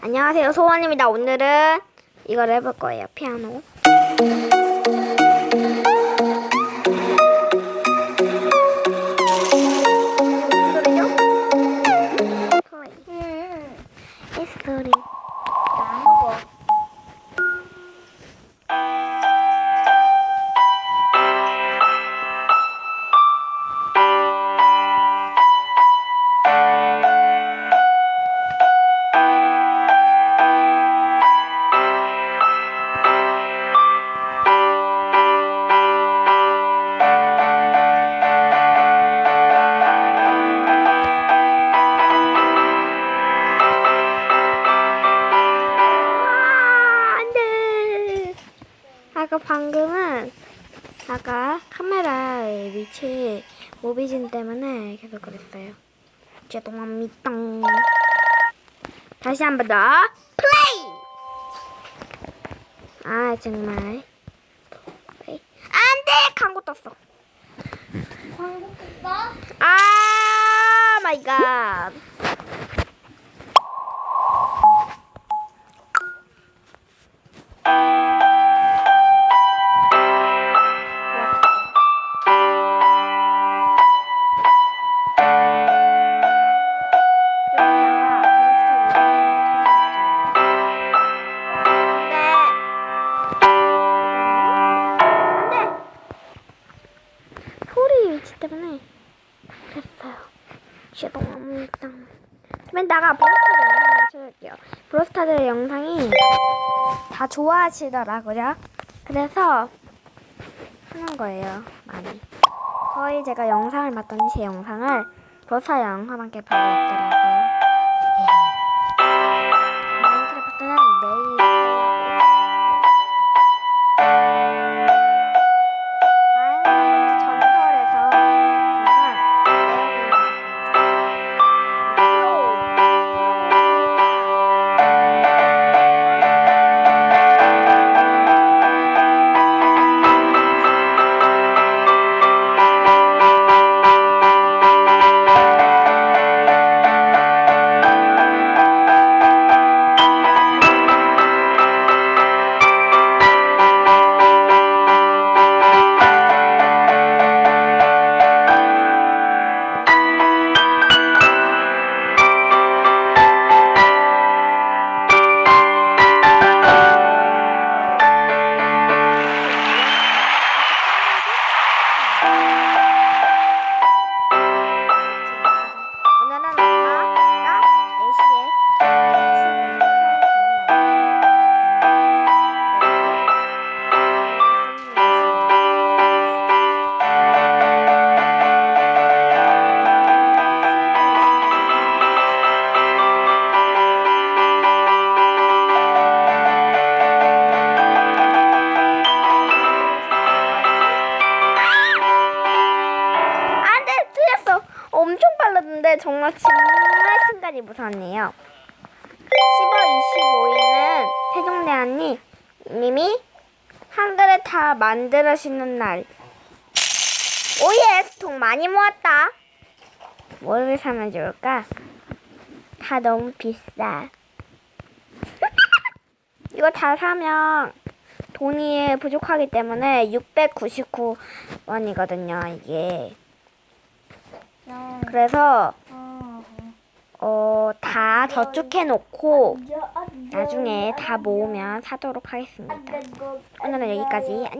안녕하세요. 소원입니다. 오늘은 이걸 해볼 거예요. 피아노. 소리죠? 소리 이 소리 아까 방금은 아까 카메라의 위치 모비진 때문에 계속 그랬어요. 죄송합니다. 다시 한 번 더. 플레이! 아, 정말. 플레이. 안 돼! 광고 떴어. 광고 떴어? 아, 마이 갓. 됐어요. 죄송합니다. 그러면 나가 브로스타드 영상을 찾을게요. 브로스타드 영상이 다 좋아하시더라고요. 그래서 하는 거예요. 많이. 거의 제가 영상을 봤더니 제 영상을 브로스타드 영상밖에 보고 없더라고요. 예. 마인크래프트는 매일 정말 정말 순간이 무서웠네요. 10월 25일은 세종대왕님 님이 한글을 다 만들으시는 날. 오예! 스톡 많이 모았다. 뭘 사면 좋을까? 다 너무 비싸. 이거 다 사면 돈이 부족하기 때문에 699원이거든요, 이게. 어. 그래서 어. 어, 다 저축해 놓고 앉아, 앉아. 나중에 다 모으면 사도록 하겠습니다. 오늘은 여기까지.